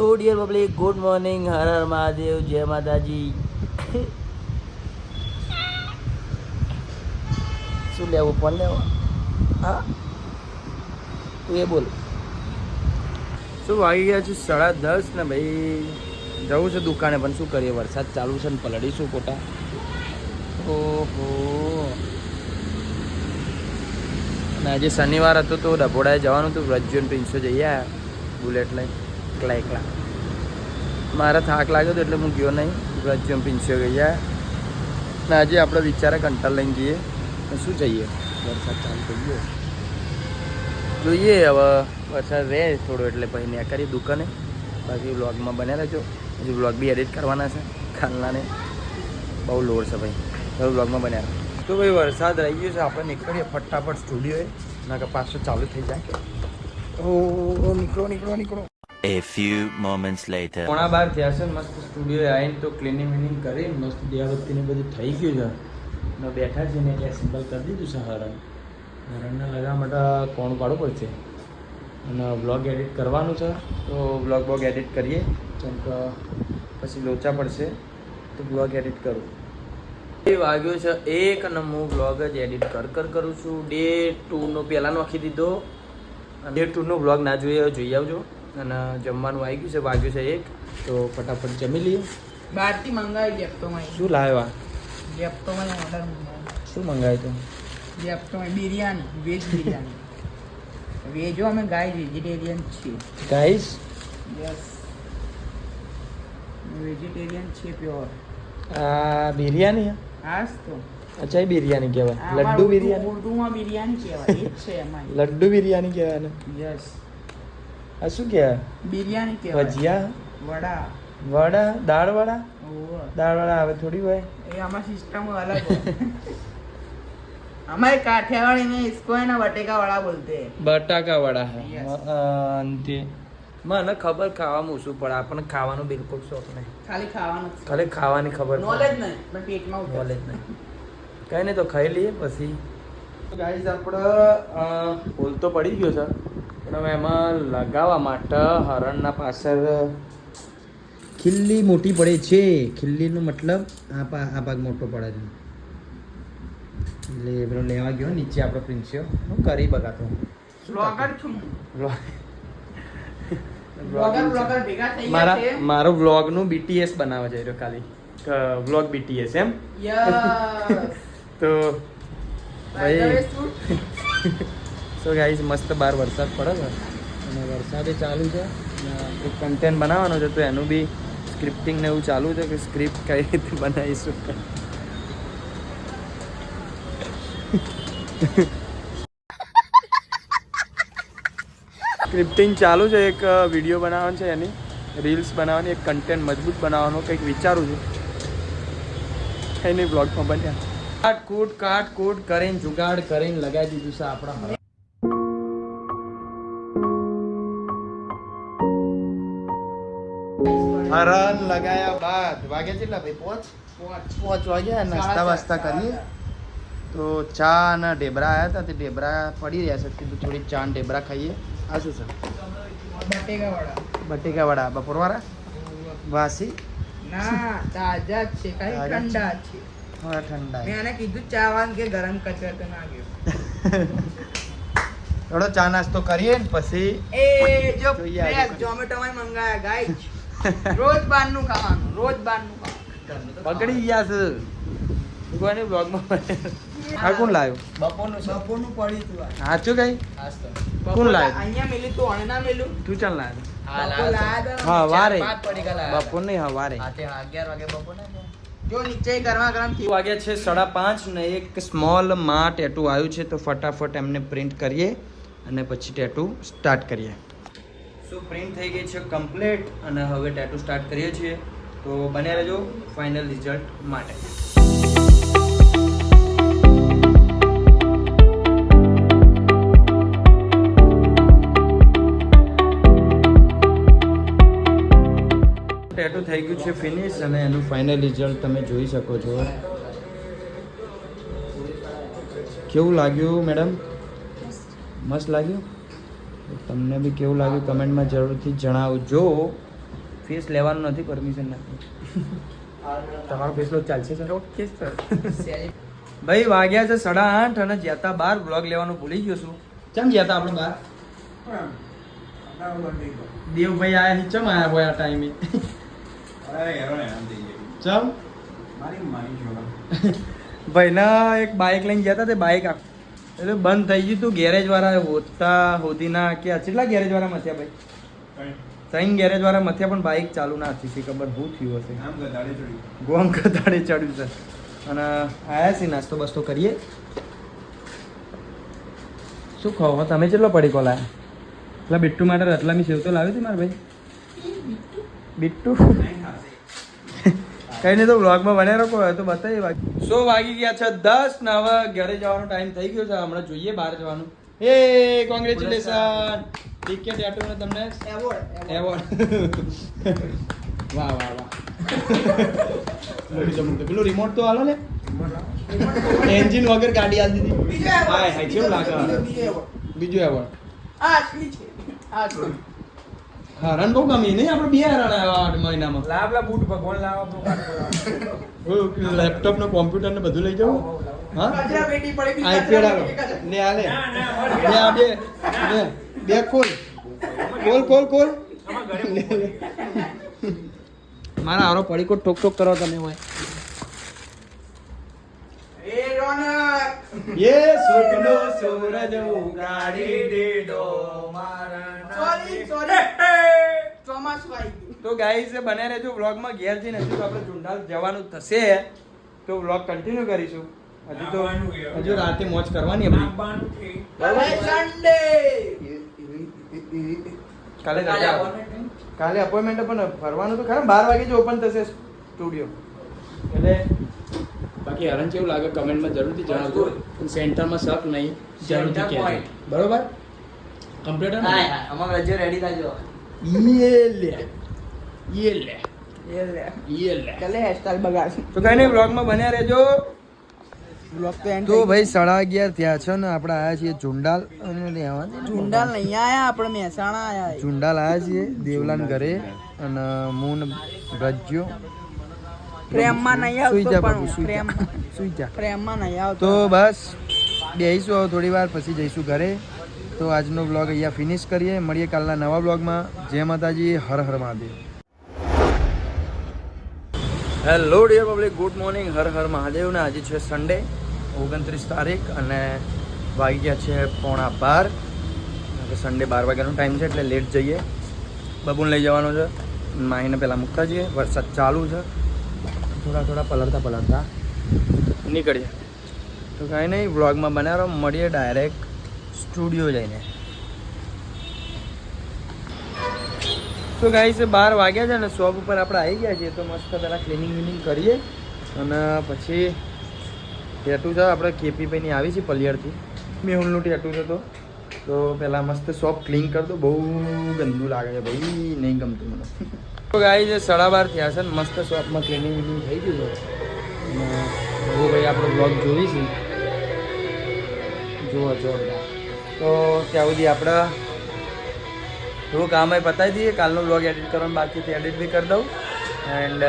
Hello dear public good morning Har Har Mahadev જય માતાજી શું લેવું? પણ લેવું? હા? તું એ બોલ. શું વાગી ગયા છે? સાડા દસ ને ભાઈ. જવું છે દુકાને પણ શું કરીએ? વરસાદ ચાલુ છે ને પલડીશું ખોટા ઓહો. અને આજે શનિવાર હતો તો ડભોડાએ જવાનું હતું. વ્રજ્યોન પ્રિન્સો જઈ આવ્યા બુલેટ લઈ એકલા એકલા મારા થાક લાગ્યો હતો એટલે હું ગયો નહીં. વ્રજ્યોન પ્રિન્સો ગયા ને આજે આપણે વિચારે કંટાળ લઈને જઈએ. શું જઈએ? વરસાદ ચાલુ થઈ ગયો. જોઈએ હવે. વરસાદ રહે થોડો એટલે પછી ત્યાં કરી દુકાને. બાકી વ્લોગમાં બન્યા રહેજો. હજી વ્લોગ બી એડિટ કરવાના છે. ખાલનાને બહુ લોડ છે ભાઈ. હવે વ્લોગમાં બન્યા. તો ભાઈ વરસાદ રહી ગયો છે. આપણે નીકળીએ ફટાફટ સ્ટુડિયોએ. ના કે પાછો ચાલુ થઈ જાય. ઓ, નીકળો નીકળો નીકળો. A few moments later. પોણા બાર થયા છે, મસ્ત સ્ટુડિયો આવીને તો ક્લિનિંગ વિનિંગ કરી, મસ્ત દિયાબત્તીને બધું થઈ ગયું છે. ને બેઠા છે ને એટલે કરી દીધું છે હરણ. હરણને લગાવવા માટે કોણ પાડવું પડશે અને બ્લોગ એડિટ કરવાનું છે, તો બ્લોગ બ્લોગ એડિટ કરીએ. કેમ કે પછી લોચા પડશે, તો બ્લોગ એડિટ કરું. એ વાગ્યો છે એક અને હું બ્લોગ જ એડિટ કર કર કરું છું. ડે ટુનો પહેલાંનો નાખી દીધો. ડે ટુનો બ્લોગ ના જોઈએ જોઈ આવજો. અને જમવાનું આવી ગયું છે વાગ્યું છે એક. તો ફટાફટ જમી લઈએ. બહારથી મંગાવી જેપ્ટોમાં શું લાવ્યા? જેપ્ટોમાં ઓર્ડર શું મંગાવ્યું તું? જેપ્ટોમાં બિરયાની વેજ બિરયાની. વેજો અમે ગાય વેજીટેરિયન છીએ. ગાઈસ? યસ વેજીટેરિયન છે પ્યોર આ બિરયાની હા? તો. અચ્છા એ બિરયાની કહેવાય. લડ્ડુ બિરયાની? ઉર્દુમાં બિરયાની કહેવાય. એ જ છે એમાં લડ્ડુ બિરયાની કહેવાય યસ આ શું કહેવાય બિરયાની કહેવાય ભજીયા વડા વડા દાળ વડા ઓહો. દાળ વડા આવે થોડી હોય એ આમાં સિસ્ટમ અલગ હોય हमारे काठियावाड़ी में इसको है ना बटेका वड़ा बोलते हैं બટાકા વડા હે Yes. અંતે મને ખબર ખાવામાં ઓછું પડે આપણને ખાવાનું બિલકુલ શોખ નહીં ખાલી ખાવાનું ખાલી ખાવાની ખબર નોલેજ નહીં પણ પેટમાં ઉતરે. નોલેજ નહીં કઈ નહીં તો ખાઈ લઈએ પછી ગાઈઝ આપણે અ, હોલ તો પડી ગયો છે પણ હવે એમાં લગાવવા માટે હરણના પાછળ ખિલ્લી મોટી પડે છે. ખીલ્લીનો મતલબ આ પા આ ભાગ મોટો પડે છે. એટલે પેલો લેવા ગયો નીચે આપણો પ્રિન્સિયો. હું કરી બગાતો. છું મારા છે. મારો વ્લોગનું બીટીએસ બનાવવા જઈ રહ્યો ખાલી. વ્લોગ બીટીએસ એમ? તો ભાઈ? સો ગાઈઝ મસ્ત બહાર વરસાદ પડે છે. અને વરસાદે ચાલુ છે. એક કન્ટેન્ટ બનાવવાનો છે, તો એનું બી સ્ક્રિપ્ટિંગ ને એવું ચાલુ છે કે સ્ક્રિપ્ટ કઈ રીતે બનાવીશું. સ્ક્રિપ્ટિંગ ચાલુ છે, એક વીડિયો બનાવવાનો છે એની. રીલ્સ બનાવવાની, એક કન્ટેન્ટ મજબૂત બનાવવાનો, કંઈક વિચારું છું. એની બ્લોગમાં બન્યા. કાટ, કૂટ કાટ, કૂટ, કરીને જુગાડ કરીને લગાવી દીધું છે આપણા હરણ લગાયા બાદ. વાગે કેટલા ભાઈ? પોચ. પોચ. વાગ્યા નાસ્તા વાસ્તા કરીએ. તો ચા અને ઢેબરા આવ્યા હતા તે ઢેબરા પડી રહ્યા છે. કીધું થોડી ચા અને ઢેબરા ખાઈએ. આ શું છે? બટેકા વડા બપોરવાળા? વાસી? ના તાજા છે. કઈ. ઠંડા છે. થોડા ઠંડા મેં એને કીધું ચા વાન કે ગરમ કચરો તો ના ગયો. થોડો ચા નાસ્તો કરીએ ને પછી એ જો ઝોમેટો માં મંગાયા ગાઈસ. રોજ બારનું ખાવાનું રોજ બહારનું ખાવાનું. પકડી ગયા છે. કોઈને બ્લોગમાં આ કોણ લાવ્યું બપોરનું બપોરનું પડી તું સાચું કઈ? બપોર કોણ લાવ્યું? અહીંયા મેલું તું અણના મેલું તું ચાલ લાવ્યો બપોર લાયા તા. ને. હા વારે. અગિયાર બપોર નહીં જો નીચે ગરમા ગરમથી વાગ્યા છે સાડા પાંચ ને એક સ્મોલમાં ટેટુ આવ્યું છે તો ફટાફટ એમને પ્રિન્ટ કરીએ અને પછી ટેટુ સ્ટાર્ટ કરીએ. સો પ્રિન્ટ થઈ ગઈ છે કમ્પ્લીટ અને હવે ટેટુ સ્ટાર્ટ કરીએ છીએ. તો બને રહેજો ફાઇનલ રિઝલ્ટ માટે. ટેટુ થઈ ગયું છે ફિનિશ અને એનું ફાઇનલ રિઝલ્ટ તમે જોઈ શકો છો. કેવું લાગ્યું મેડમ મસ્ત લાગ્યું? તમને બી કેવું લાગ્યું કમેન્ટમાં જરૂરથી જણાવજો. ફેસ લેવાનું નથી પરમિશન નથી. તમારો ફીસ લો ચાલશે સર? Okay sir. ભાઈ વાગ્યા છે સાડા આઠ અને જ્યાતા બાર બ્લોગ લેવાનું ભૂલી ગયો છું. ચમ જ્યાતા આપણે બાર? દેવભાઈ આયા છે ચમ આયા હોય આ ટાઈમે? ચમ? ભાઈના એક બાઇક લઈને જતા તે બાઇક એટલે બંધ થઈ ગયું તું ગેરેજ વાળા હોતા હોદીના કે કેટલા ગેરેજ વાળા મથ્યા ભાઈ? ત્રણ. ગેરેજ વાળા મથ્યા પણ બાઇક ચાલુ ના હતી શી ખબર શું થયું હશે. ગોમ કદાડે ચડ્યું. છે. અને આયા છે નાસ્તો બસ્તો કરીએ. શું ખાવ તમે કેટલો પડી કોલા? એટલે બિટ્ટુ માટે રતલામી સેવ તો લાવી હતી મારા ભાઈ? બિટ્ટુ? કઈ નહીં તો વ્લોગમાં બને રાખો હોય તો બતાવી બાકી. સો વાગી ગયા છે દસ ને હવે ઘરે જવાનો ટાઈમ થઈ ગયો છે હમણાં જોઈએ બહાર જવાનું. એ કોંગ્રેચ્યુલેશન ટિકિટ ને તમને એવોર્ડ એવોર્ડ વાહ વાહ વાહ. પેલું રિમોટ તો હાલો ને. એન્જિન વગર ગાડી આલી દીધી હાય હાય કેવું લાગે? બીજું એવોર્ડ આ આટલી છે આ. હરણ બહુ ગમી નહીં આપણે બે હરણ આવ્યા આઠ મહિનામાં. લાવલા બૂટ ભગવાન લાવો લેપટોપ ને કોમ્પ્યુટર ને બધું લઈ જાવ હા આઈપેડ આલો. ને આલે ને બે ને બે ખોલ. ખોલ ખોલ ખોલ. મારા આરો પડીકોટ ટોક ટોક કરો તમે હોય. એ સોનો સુરજ ઉગાડી દેડો મારા સોરી સોરી. ચોમાસું આવી ગયું. તો ગાઈસ બને રહેજો વ્લોગમાં ઘેર જઈને હજુ તો આપણે જુંડાલ જવાનું થશે. તો વ્લોગ કન્ટિન્યુ કરીશું. હજુ તો હજુ રાતે મોજ કરવાની આપણી સન્ડે કાલે રજા કાલે અપોઇન્ટમેન્ટ પણ ફરવાનું તો ખરા બાર વાગે જ ઓપન થશે સ્ટુડિયો એટલે બાકી હરણ કેવું લાગે? કમેન્ટમાં જરૂરથી જણાવજો. સેન્ટરમાં શક નહીં. જરૂરથી કહેજો. બરોબર? કમ્પ્લીટ હા હા. અમાર રજો રેડી થાજો યે લે યે લે એ લે યે લે કલે હેરસ્ટાઈલ બગાડ. તો કઈ નહીં બ્લોગમાં બન્યા રહેજો. તો ભાઈ સાડા અગિયાર ત્યાં છે ને આપણે આવ્યા છીએ ઝુંડાલ અને ઝુંડાલ નહીં આવ્યા આપણે મહેસાણા આયા ઝુંડાલ આવ્યા છીએ દેવલાન ઘરે. અને મૂન ભજ્યો પ્રેમમાં નહીં આવતો પણ સુઈ જા. પ્રેમ સુઈ જા. પ્રેમમાં નહીં આવતો. તો બસ હવે થોડી વાર પછી જઈશું ઘરે. તો આજનો બ્લોગ અહીંયા ફિનિશ કરીએ. મળીએ કાલના નવા બ્લોગમાં જય માતાજી. Har Har Mahadev. Hello dear public good morning Har Har Mahadev. ને આજે છે સન્ડે ઓગણત્રીસ તારીખ, અને વાગી ગયા છે પોણા બાર. સન્ડે બાર વાગ્યાનો ટાઈમ છે, એટલે લેટ જઈએ. બબુન લઈ જવાનો છે. માહીને પહેલાં મૂકતા જઈએ. વરસાદ ચાલુ છે. થોડા થોડા પલળતા પલળતા નીકળીએ. તો કાંઈ નહીં વ્લોગમાં બનાવો મળીએ ડાયરેક્ટ સ્ટુડિયો જઈને તો ગાઈ છે બાર વાગ્યા છે ને શોપ ઉપર આપણે આવી ગયા છીએ. તો મસ્ત પહેલાં ક્લિનિંગ વિનિંગ કરીએ અને પછી ટેટુ છે, આપણે કેપીભાઈની આવી છે પલિયરથી મેહુલનું ટેટુ છે તો. તો પહેલાં મસ્ત શોપ ક્લીન કરતો બહુ ગંદુ લાગે છે ભાઈ. નહીં ગમતું મને. તો ગાઈ છે સાડા બાર થયા છે ને મસ્ત શોપમાં ક્લિનિંગ વિનિંગ થઈ ગયું છે. બહુ ભાઈ આપણો બ્લોગ જોઈશું. જોવા જુઓ. જો બધા તો ત્યાં સુધી આપણે થોડું કામ એ પતાવી દઈએ. કાલનો બ્લોગ એડિટ કરવાનું બાકી તે એડિટ બી કરી દઉં. એન્ડ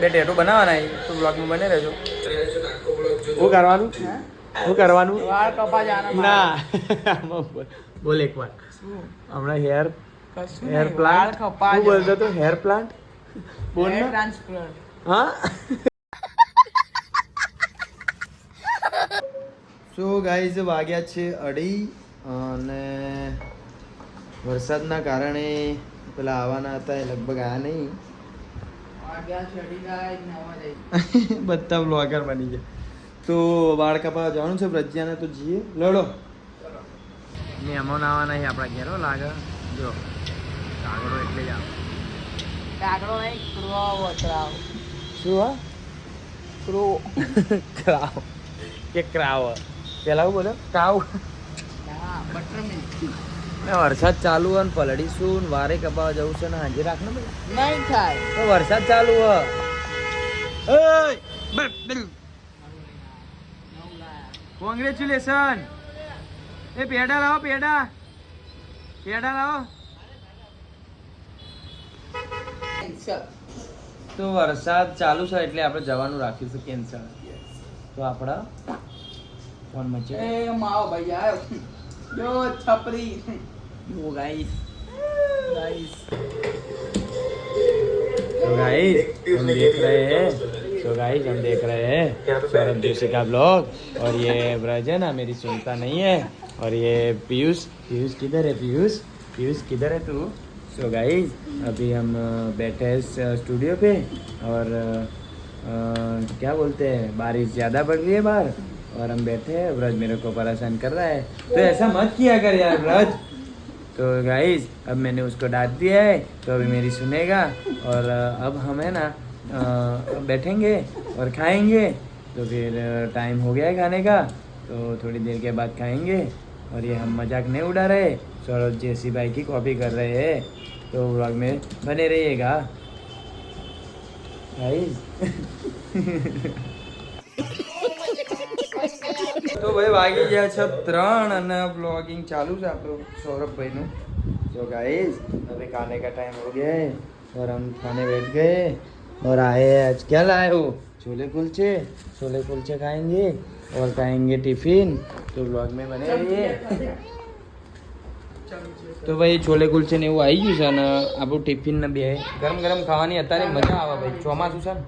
બે ટેટો બનાવવાના એ તો બ્લોગમાં બને રહેજો. શું કરવાનું? શું કરવાનું? વાળ કપા જાના ના. બોલ. બોલ એક વાર. હમણાં હેર હેર પ્લાન્ટ કપા શું બોલતો હતો? હેર પ્લાન્ટ બોલ ટ્રાન્સપ્લાન્ટ હા? સો ગાઈઝ વાગ્યા છે અઢી અને વરસાદના કારણે પેલા આવવાના હતા એ લગભગ આ નહીં. બધા બ્લોગર બની ગયા. તો વાળ કપા જવાનું છે પ્રજ્ઞાને તો જઈએ. લડો. મહેમાન આવવાના છે આપણા ઘેરો લાગે. જો કાગડો એટલે જ આવે. કાગડો નહીં ક્રો વતરાવ. શું હા? ક્રો ક્રાવ. કે ક્રાવ. પેલા હું બોલ્યો? કાવ. વરસાદ ચાલુ હોય ને પલડીશું ને વારે કપાવા જવું છે ને હાજર રાખ ને નહીં થાય. તો વરસાદ ચાલુ હ ઓય બલ બલ કોંગ્રેચ્યુલેશન એ પેડા લાવો પેડા. પેડા લાવો. તો વરસાદ ચાલુ છે એટલે આપણે જવાનું રાખ્યું છે કેન્સલ. તો આપણા कौन मचे ए माओ भैया जो छपरी। वो गाइस। गाइस। तो गाइस हम देख रहे हैं। तो गाइस हम देख रहे हैं सौरभ जोशी का ब्लॉग। और ये ब्रज है ना मेरी सुनता नहीं है। और ये पीयूष पीयूष किधर है पीयूष? पीयूष किधर है तू? सो so गाइस अभी हम बैठे हैं स्टूडियो पे। और आ, क्या बोलते हैं बारिश ज़्यादा पड़ रही है बाहर? और हम बैठे हैं ब्रज मेरे को परेशान कर रहा है। तो ऐसा मत किया कर यार ब्रज तो गाइस अब मैंने उसको डांट दिया है तो अभी मेरी सुनेगा। और अब हम है ना बैठेंगे और खाएँगे। तो फिर टाइम हो गया है खाने का। तो थोड़ी देर के बाद खाएँगे। और ये हम मज़ाक नहीं उड़ा रहे, सौरभ जैसी भाई की कॉपी कर रहे हैं। तो व्लॉग में बने रहिएगा। गाइस તો ભાઈ વાગી ગયા છે ત્રણ અને બ્લોગિંગ ચાલુ છે આપણું સૌરભભાઈનું तो गाइस अभी खाने का टाइम हो गया है और हम खाने बैठ गए और आए हैं आज क्या लाए हो छोले कुलचे छोले कुलचे खाएंगे और खाएंगे टिफिन तो ब्लॉग में बने रहिए તો ભાઈ છોલે કુલચે ને એવું આવી ગયું છે અને આપણું ટિફિન ને બે ગરમ ગરમ ખાવાની અત્યારે મજા આવે ભાઈ ચોમાસું છે ને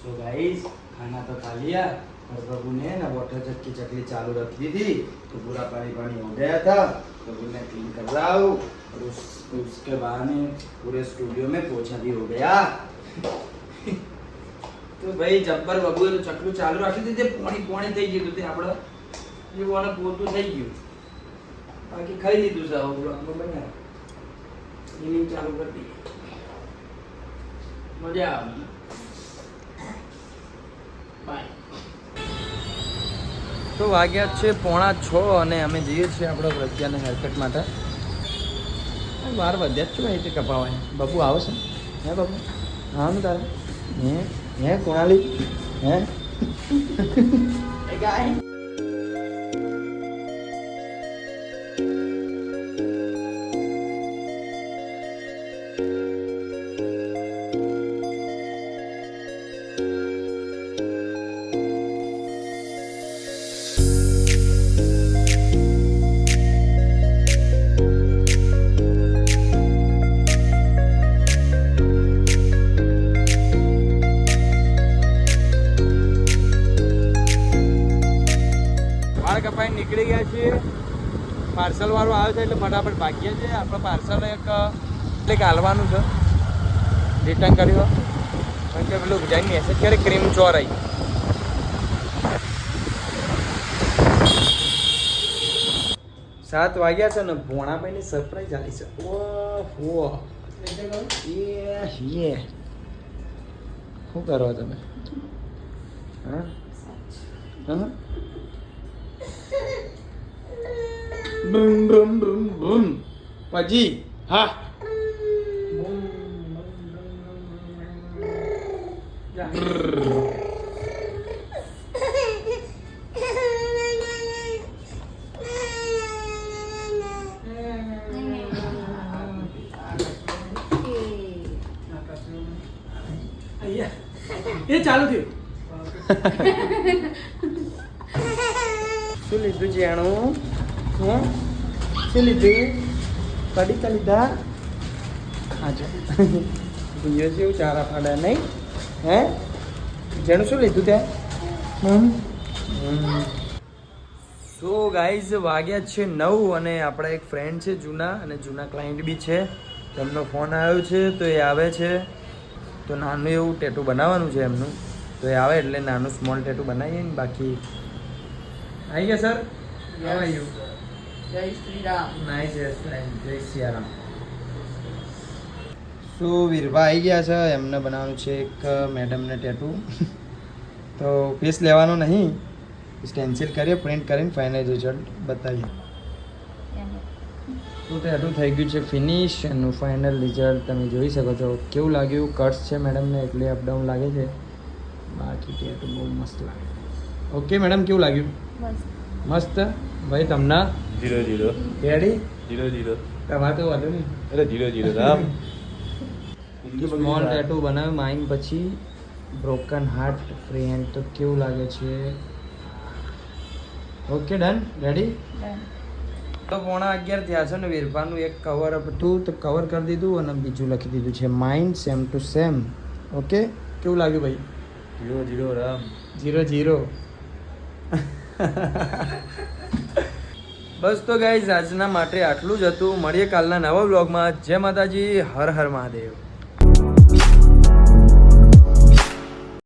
तो गाइस खाना तो खा लिया और प्रभु ने ना वाटर जग की चकली चालू रख दी थी तो पूरा पानी पानी हो गया था प्रभु ने क्लीन कर रहा हूँ और उस उसके बहाने पूरे स्टूडियो में पोछा भी हो गया તો ભાઈ જબ્બર બાબુએ તો ચકલું ચાલુ રાખ્યું હતું તે પોણી પોણી થઈ ગયું હતું તે આપણે એવું આને પોતું થઈ ગયું બાકી ખાઈ લીધું છે હવે બ્લોગમાં બન્યા ઇનિંગ ચાલુ કરી દીધી મજા આવી બાય તો વાગ્યા છે પોણા છ અને અમે જઈએ છીએ આપણા પ્રજ્ઞાને હેરકટ માટે. વાર વધ્યા જ છું એ તે કપાવાય બાબુ આવશે હે બાબુ હા ને તારે? હે? હે, કોણાલી? હે? ગાય પાર્સલ વાળું આવે છે એટલે ફટાફટ ભાગીએ છીએ. આપણે પાર્સલ એક, એટલે હાલવાનું છે. રિટર્ન કર્યું કારણ કે પેલું જઈને મેસેજ કરે ક્રીમ ચોરાઈ. સાત વાગ્યા છે ને ભોણાભાઈની સરપ્રાઈઝ આવી છે. ઓહો યે શું કરો તમે? હા? હા? બમ બમ બમ બમ પછી હા એ ચાલુ થયું શું લીધું જેણું હે શું લીધું? કડી લીધા? આજે ભૂયો જેવું ચારા ફાડા નહીં. હે? જેનું શું લીધું હમ. સો ગાઈઝ વાગ્યા છે નવ અને આપણા એક ફ્રેન્ડ છે જૂના અને જૂના ક્લાયન્ટ બી છે. તેમનો ફોન આવ્યો છે, તો એ આવે છે. તો નાનું એવું ટેટુ બનાવવાનું છે એમનું. તો એ આવે એટલે નાનું સ્મોલ ટેટુ બનાવીએ ને બાકી. આવી ગયા સર are you? જય શ્રી રામ. નાઇસ હેરસ્ટાઈલ જય સિયારામ સો વીરભા આવી ગયા છે? એમને બનાવવાનું છે એક મેડમને ટેટુ તો પીસ લેવાનો નહીં. સ્ટેન્સિલ કરીએ પ્રિન્ટ કરીને ફાઇનલ રિઝલ્ટ બતાવીએ. તો ટેટુ થઈ ગયું છે ફિનિશ એનું ફાઇનલ રિઝલ્ટ તમે જોઈ શકો છો. કેવું લાગ્યું? કટ્સ છે મેડમને એટલે અપડાઉન લાગે છે. બાકી ટેટુ બહુ મસ્ત લાગે. ઓકે મેડમ કેવું લાગ્યું? મસ્ત? ભાઈ તમને? Zero zero ready zero zero તમારે તો વાંધો નહીં અરે zero zero Ram small tattoo બનાવ્યું માઇન પછી બ્રોકન હાર્ટ ફ્રી હેન્ડ તો કેવું લાગે છે? ઓકે ડન રેડી તો પોણા અગિયાર થયા છે ને વીરપાનું એક કવર હતું તો કવર કરી દીધું અને બીજું લખી દીધું છે mind same to same okay કેવું લાગ્યું ભાઈ? Zero zero Ram. Zero zero બસ તો ગાઈઝ આજના માટે આટલું જ હતું. મળીએ કાલના નવા બ્લોગમાં જય માતાજી. હર હર મહાદેવ.